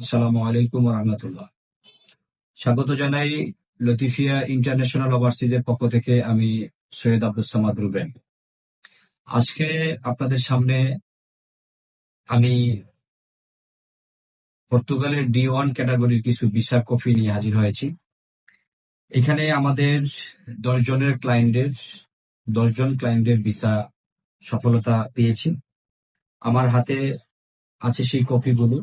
আসসালামু আলাইকুম রহমতুল্লাহ স্বাগত জানাই লতিফিয়া ইন্টারন্যাশনাল ওভারসিজের পক্ষ থেকে আমি সৈয়দ আব্দুল সামাদ রুবেন। আজকে আপনাদের সামনে আমি পর্তুগালের ডি ওয়ান ক্যাটাগরির কিছু ভিসা কপি নিয়ে হাজির হয়েছি। এখানে আমাদের দশ জনের ক্লায়েন্টের দশজন ক্লায়েন্টের ভিসা সফলতা পেয়েছি। আমার হাতে আছে সেই কপিগুলো।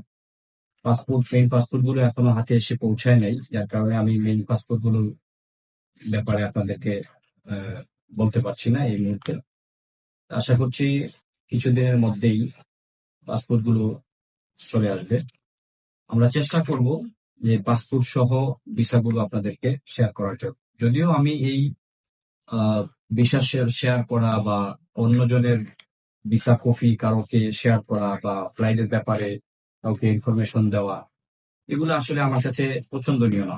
পাসপোর্ট মেইন পাসপোর্টগুলো এখনও হাতে এসে পৌঁছায় নাই। যার কারণে আমি মেইন পাসপোর্টগুলোর ব্যাপারে আপনাদেরকে বলতে পারছি না এই মুহূর্তে। আশা করছি কিছুদিনের মধ্যেই পাসপোর্টগুলো চলে আসবে। আমরা চেষ্টা করব যে পাসপোর্ট সহ ভিসা গুলো আপনাদেরকে শেয়ার করার জন্য। যদিও আমি এই ভিসা শেয়ার করা বা অন্যজনের ভিসা কপি কারোকে শেয়ার করা বা ফ্লাইটের ব্যাপারে কাউকে ইনফরমেশন দেওয়া, এগুলো আসলে আমার কাছে পছন্দনীয় না।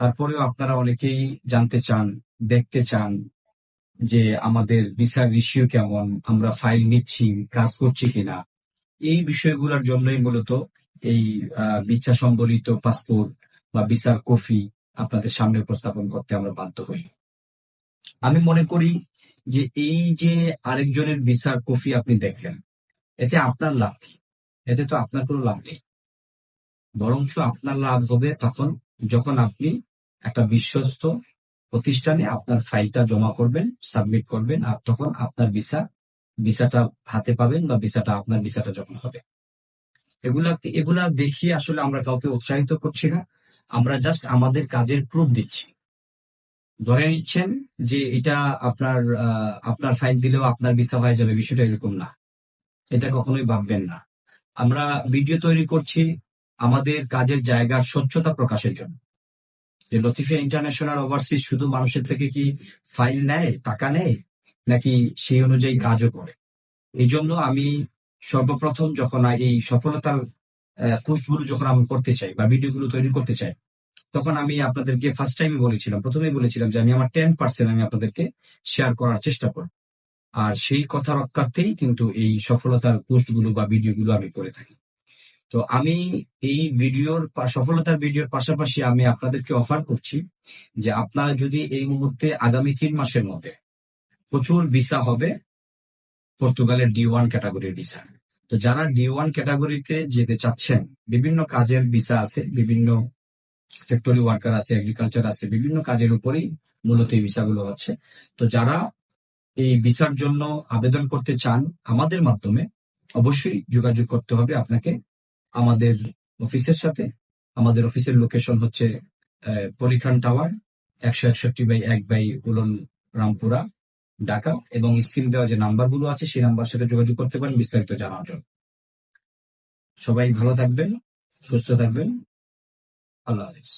তারপরেও আপনারা অনেকেই জানতে চান, দেখতে চান যে আমাদের ভিসার রিসিউ কেমন, আমরা ফাইল নিচ্ছি, কাজ করছি কিনা। এই বিষয়গুলোর জন্যই মূলত এই ভিসা সম্বলিত পাসপোর্ট বা ভিসার কপি আপনাদের সামনে উপস্থাপন করতে আমরা বাধ্য হই। আমি মনে করি যে এই যে আরেকজনের ভিসার কপি আপনি দেখলেন, এতে আপনার লাভ কি? এতে তো আপনার কোনো লাভ নেই। বরঞ্চ আপনার লাভ হবে তখন যখন আপনি একটা বিশ্বস্ত প্রতিষ্ঠানে আপনার ফাইলটা জমা করবেন, সাবমিট করবেন, আর তখন আপনার ভিসা, ভিসাটা হাতে পাবেন বা ভিসাটা, আপনার ভিসাটা যখন হবে। এগুলা এগুলা দেখিয়ে আসলে আমরা কাউকে উৎসাহিত করছি না। আমরা জাস্ট আমাদের কাজের প্রুফ দিচ্ছি। ধরে নিচ্ছেন যে এটা আপনার আপনার ফাইল দিলেও আপনার ভিসা হয়ে যাবে, বিষয়টা এরকম না। এটা কখনোই ভাববেন না। আমরা ভিডিও তৈরি করছি আমাদের কাজের জায়গার স্বচ্ছতা প্রকাশের জন্য। যে লতিফিয়া ইন্টারন্যাশনাল ওভারসিজ শুধু মানুষের থেকে কি ফাইল নেয়, টাকা নেয়, নাকি সেই অনুযায়ী কাজও করে? এই জন্য আমি সর্বপ্রথম যখন এই সফলতার পোস্টগুলো যখন আমি করতে চাই বা ভিডিওগুলো তৈরি করতে চাই, তখন আমি আপনাদেরকে ফার্স্ট টাইম বলেছিলাম, প্রথমেই বলেছিলাম যে আমি আমার টেন পার্সেন্ট আমি আপনাদেরকে শেয়ার করার চেষ্টা করব। আর সেই কথা রক্ষার্থেই কিন্তু এই সফলতার পোস্টগুলো বা ভিডিওগুলো আমি করে থাকি। তো আমি এই ভিডিওর সফলতার ভিডিওর পাশাপাশি আমি আপনাদেরকে অফার করছি যে আপনারা যদি এই মুহূর্তে আগামী তিন মাসের মধ্যে প্রচুর ভিসা হবে, পর্তুগালের ডি ওয়ান ক্যাটাগরির ভিসা তো যারা ডি ওয়ান ক্যাটাগরিতে যেতে চাচ্ছেন, বিভিন্ন কাজের ভিসা আছে, বিভিন্ন ফ্যাক্টরি ওয়ার্কার আছে এগ্রিকালচার আছে, বিভিন্ন কাজের উপরেই মূলত এই ভিসাগুলো হচ্ছে। তো যারা এই ভিসার জন্য আবেদন করতে চান আমাদের মাধ্যমে, অবশ্যই যোগাযোগ করতে হবে আপনাকে আমাদের অফিসের সাথে। আমাদের অফিসের লোকেশন হচ্ছে পরিখান টাওয়ার, একশো একষট্টি বাই এক বাই উলন রামপুরা, ঢাকা, এবং স্ক্রিন দেওয়া যে নাম্বারগুলো আছে, সেই নাম্বার সাথে যোগাযোগ করতে পারেন বিস্তারিত জানার জন্য। সবাই ভালো থাকবেন, সুস্থ থাকবেন। আল্লাহ হাফিজ।